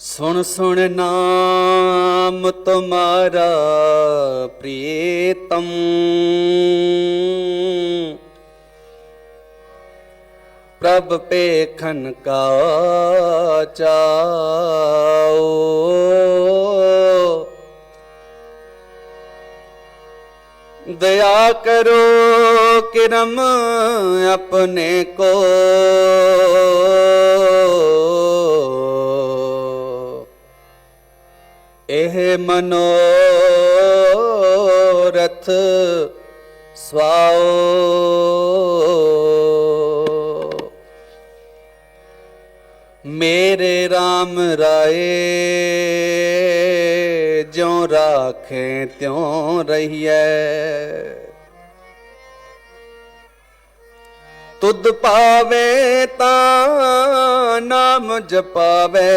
ਸੁਣ ਸੁਣ ਨਾਮ ਤੁਮਾਰਾ ਪ੍ਰੀਤਮ। ਪ੍ਰਭ ਪੇਖਨ ਕਾ ਚਾਓ ਦਇਆ ਕਰੋ ਕਿਰਮ ਆਪਣੇ ਕੋ। ਇਹ ਮਨੋਰਥ ਸਵਾਓ। ਮੇਰੇ RAM ਰਾਏ, ਜਿਉ ਰਾਖੇ ਤਿਉ ਰਹੀਐ। ਤੁਧ ਪਾਵੇ ਤਾਂ ਨਾਮ ਜਪਾਵੇ।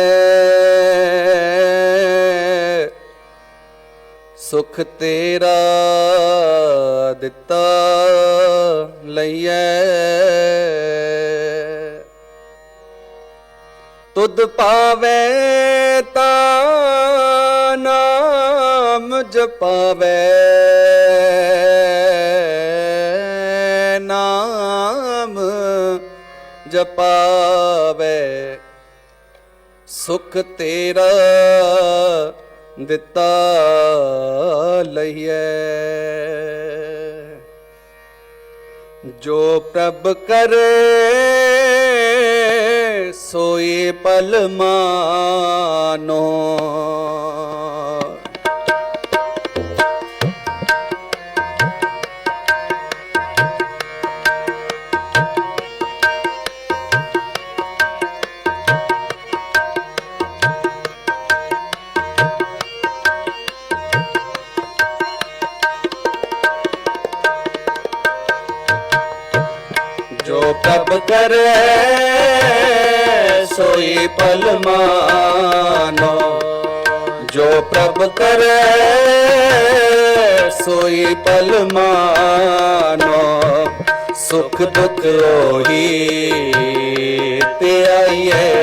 ਸੁਖ ਤੇਰਾ ਦਿੱਤਾ ਲਈਐ। ਤੁਧ ਪਾਵੇ ਤਾਂ ਨਾਮ ਜਪਾਵੇ। ਨਾਮ ਜਪਾਵੇ। ਸੁਖ ਤੇਰਾ ਦਿੱਤਾ ਲਈਐ। ਜੋ ਪ੍ਰਭ ਕਰੇ ਸੋਈ ਪਲ ਮਾਨੋ। ਸੋਈ ਮਾਨੋ ਜੋ ਪ੍ਰਭ ਕਰੇ ਸੋਈ ਪਲ ਮਾਨੋ। ਸੁਖ ਦੁਖ ਹੋਈ ਤੇ ਆਈਏ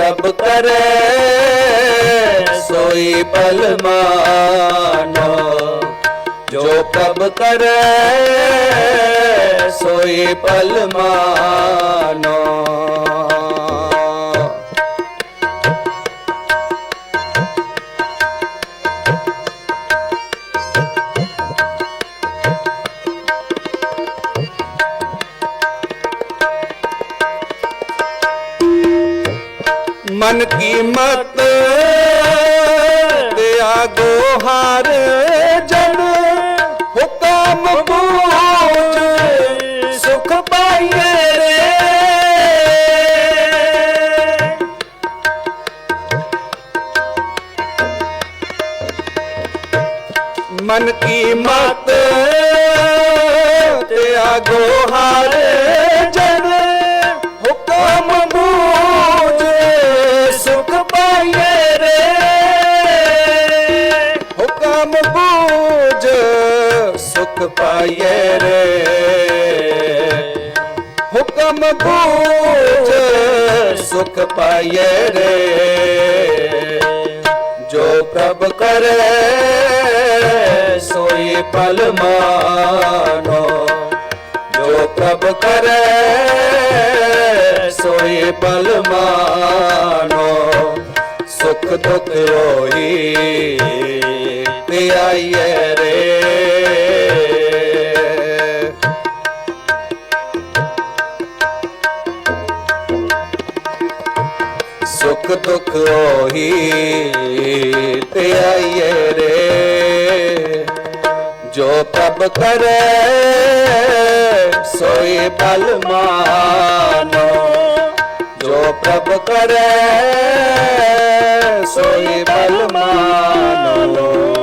ਪ੍ਰਭ ਕਰੇ ਸੋਈ ਪਲ ਮਾਨੋ ਜੋ ਪ੍ਰਭ ਕਰੇ ਸੋਈ ਪਲ ਮਨ ਕੀ ਮਤ ਤੇ ਆਗੋ ਹਾਰ ਜਨ। ਹੁਕਮ ਬੂਝ ਸੁਖ ਪਾਈਏ ਰੇ। ਹੁਕਮ ਬੂਝ ਸੁਖ ਪਾਈਏ ਰੇ। ਹੁਕਮ ਬੂਝ ਸੁਖ ਪਾਈਏ ਰੇ। ਜੋ ਪ੍ਰਭ ਕਰੇ ਸੋਈ ਪਲ ਮਾਨੋ ਜੋ ਪ੍ਰਭ ਕਰੇ, ਸੋਈ ਪਲ ਮਾਨੋ ਸੁਖ ਦੁਖ ਹੋਈ ਤੇ ਆਈਏ ਰੇ। ਸੁਖ ਪ੍ਰਭ ਕਰੇ ਸੋਈ ਬਲ ਮਾਨੋ ਜੋ ਪ੍ਰਭ ਕਰੇ ਸੋਈ ਬਲ ਮਾਨੋ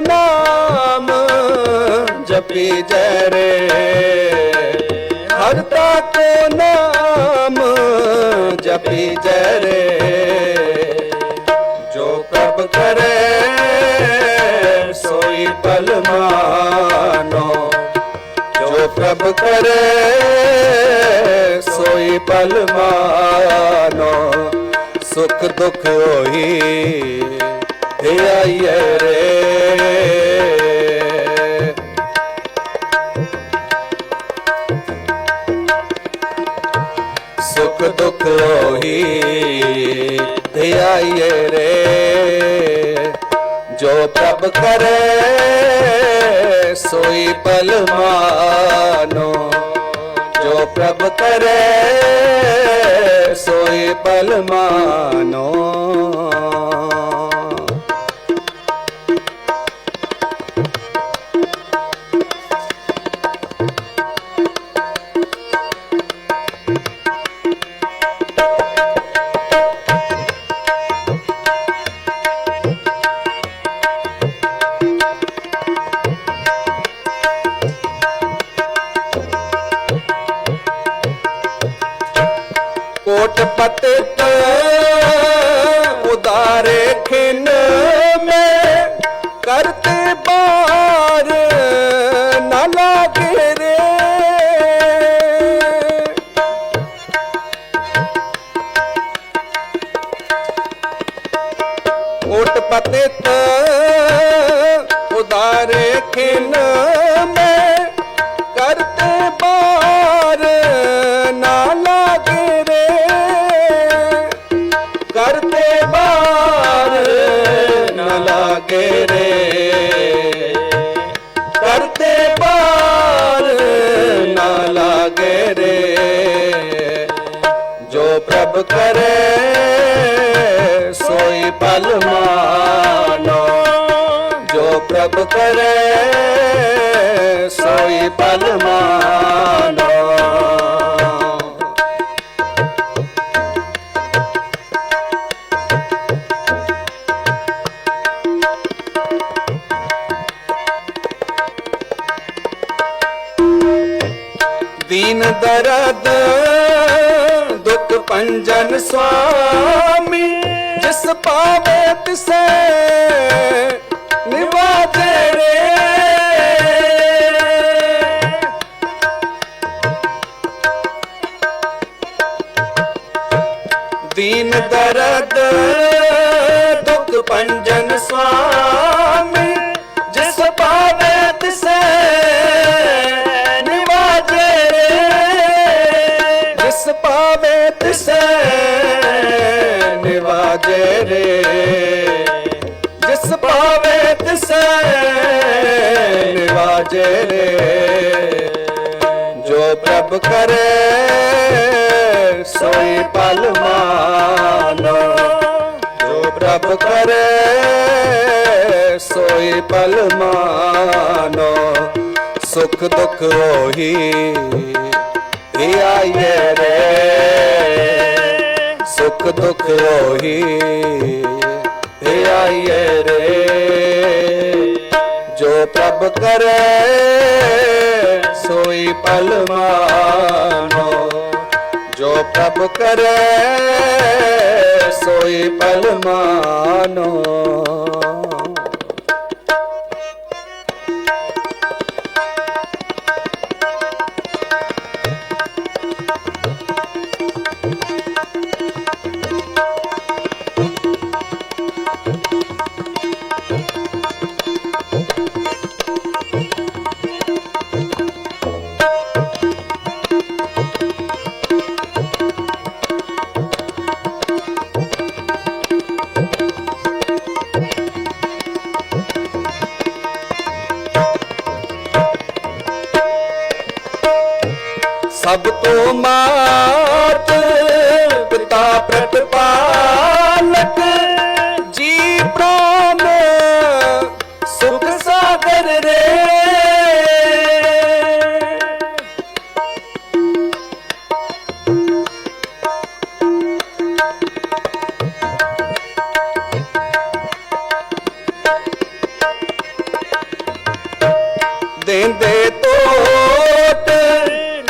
ਨਾਮ ਜਪੀ ਜੈ ਰੇ ਹਰ ਕੋ ਨਾਮ ਜਪੀ ਜੈ ਰੇ ਜੋ ਪ੍ਰਭ ਕਰੇ, ਸੋਈ ਪਲ ਮਾਨੋ ਜੋ ਪ੍ਰਭ ਕਰੇ, ਸੋਈ ਪਲ ਮਾਨੋ ਸੁਖ ਦੁਖ ਹੋਈ ਏ ਆਈਏ ਰੇ। ਪ੍ਰਭ ਕਰੇ ਸੋਈ ਪਲ ਮਾਨੋ ਜੋ ਪ੍ਰਭ ਕਰੇ ਸੋਈ ਪਲ ਮਾਨੋ ਲਾਗੇ ਰੇ ਕਰਤੇ ਬਾਰ ਨਾ ਲਾਗੇ ਰੇ ਜੋ ਪ੍ਰਭ ਕਰੇ, ਸੋਈ ਪਲ ਮਾਨੋ। ਜੋ ਪ੍ਰਭ ਕਰੇ, ਸੋਈ ਪਲ ਮਾਨੋ। ਦਰਦ ਦੁਖ ਪੰਜਨ ਸੁਆਮੀ ਜਿਸ ਪਾਵੇ ਤਿਸੈ ਨਿਵਾਜੇ ਰੇ ਦੀਨ ਦਰਦ ਦੁਖ ਪੰਜਨ ਸੁਆਮੀ ਨਿਵਾਜੇ ਜਿਸ ਪਾਵੇ ਤਿਸੈ ਨਿਵਾਜੇ ਰੇ ਜੋ ਪ੍ਰਭ ਕਰੇ, ਸੋਈ ਪਲ ਮਾਨੋ। ਜੋ ਪ੍ਰਭ ਕਰੇ, ਸੋਈ ਪਲ ਮਾਨੋ। ਸੁਖ ਦੁਖ ਹੋਈ ਏ ਆਈਏ ਰੇ। ਸੁਖ ਦੁਖ ਹੋਈ। ਏ ਆਈਏ ਰੇ, ਜੋ ਪ੍ਰਭ ਕਰੇ, ਸੋਈ ਪਲ ਮਾਨੋ ਜੋ ਪ੍ਰਭ ਕਰੇ, ਸੋਈ ਪਲ ਦੇਂਦੇ ਤੋਟ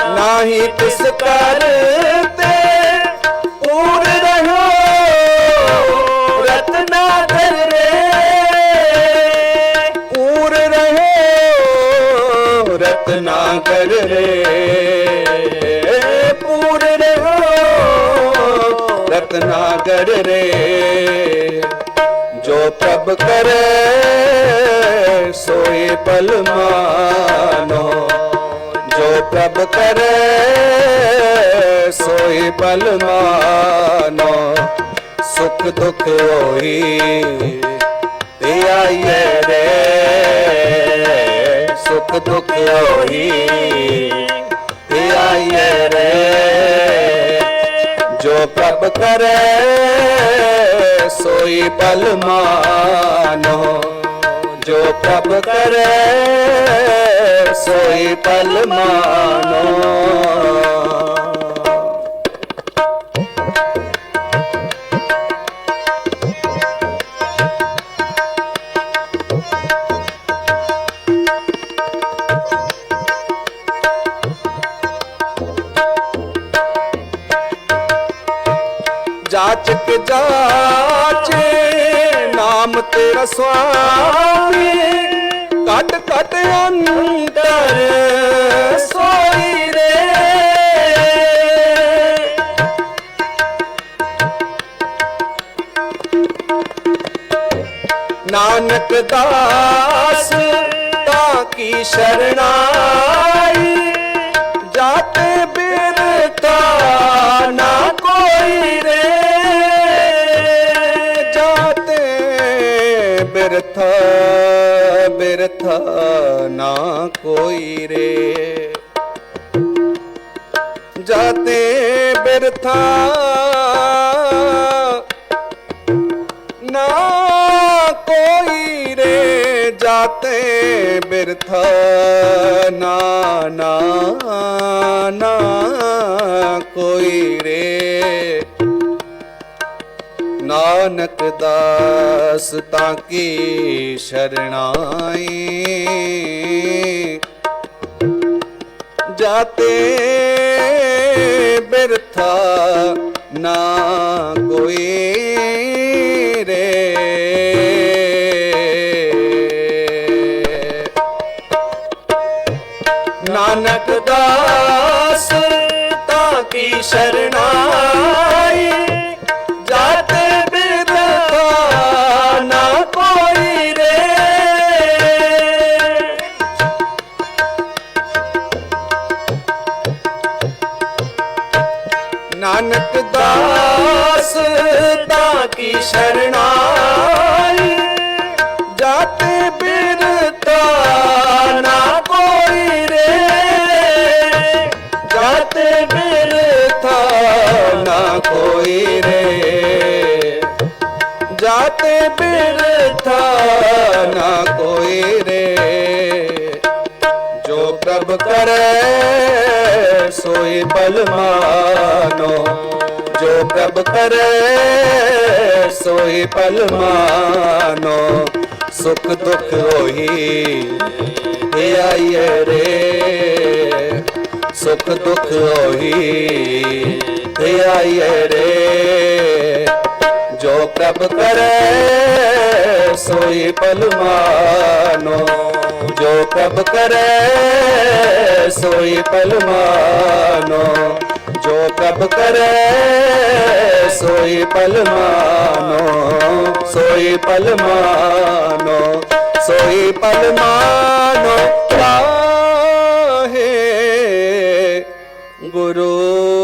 ਨਾਹੀ ਤਿਸ ਕਰ ਤੇ ਪੂਰ ਰਹੋ ਰਤਨਾ ਕਰ ਰੇ ਪੂਰ ਰਹੋ ਰਤਨਾ ਕਰ ਰੇ ਪੂਰ ਰਹੋ ਰਤਨਾ ਕਰ ਰੇ ਜੋ ਪ੍ਰਭ ਕਰੇ ਸੋਈ ਬਲ ਮਾਨੋ ਜੋ ਪ੍ਰਭ ਕਰੇ ਸੋਈ ਬਲ ਮਾਨੋ ਸੁਖ ਦੁਖ ਹੋਈ ਤੇ ਆਈਏ ਰੇ, ਸੁਖ ਦੁਖ ਹੋਈ ਤੇ ਆਈਏ ਰੇ। ਜੋ ਪ੍ਰਭ ਕਰੇ ਸੋਈ ਬਲ ਮਾਨੋ ਜੋ ਪ੍ਰਭ ਸੋਈ ਪਲ ਮਾਨੋ। ਤੇਰਾ ਸੁਆਮੀ ਕਟ ਕਟ ਅੰਤਰ ਸੋਈ ਰੇ। ਨਾਨਕ ਦਾਸ ਤਾਂ ਕੀ ਸ਼ਰਣਾਈ ਬਿਰਥਾ ਬਿਰਥਾ ਨਾ ਕੋਈ ਰੇ। ਜਾਤੇ ਬਿਰਥਾ ਨਾ ਕੋਈ ਰੇ। ਜਾਤੇ ਬਿਰਥਾ ਨਾ ਨਾ ਨਾ ਕੋਈ ਰੇ। ਨਾਨਕ ਦਾਸ ਤਾਂ ਕੀ ਸ਼ਰਣਾਈ? ਜਾਤੇ ਬਿਰਥਾ ਨਾ ਕੋਈ ਰੇ। ਨਾਨਕ ਦਾਸ ਤਾਂ ਕੀ ਸ਼ਰਣਾਈ? ਜੋ ਪ੍ਰਭ ਸੋਈ ਬਲ ਮਾਨੋ ਜੋ ਪ੍ਰਭ ਕਰੇ, ਸੋਈ ਬਲ ਮਾਨੋ ਸੁਖ ਦੁਖ ਹੋਈ ਤੇ ਆਈਏ ਰੇ। ਸੁਖ ਦੁਖ ਹੋਈ ਤੇ ਆਈਏ ਰੇ। ਜੋ ਪ੍ਰਭ ਕਰੇ, ਸੋਈ ਪਲ ਮਾਨੋ ਜੋ ਪ੍ਰਭ ਕਰੇ, ਸੋਈ ਪਲ ਮਾਨੋ ਜੋ ਪ੍ਰਭ ਕਰੇ, ਸੋਈ ਪਲ ਮਾਨੋ ਸੋਈ ਪਲ ਮਾਨੋ ਸੋਈ ਪਲ ਮਾਨੋ ਕਾਹੇ ਗੁਰੂ।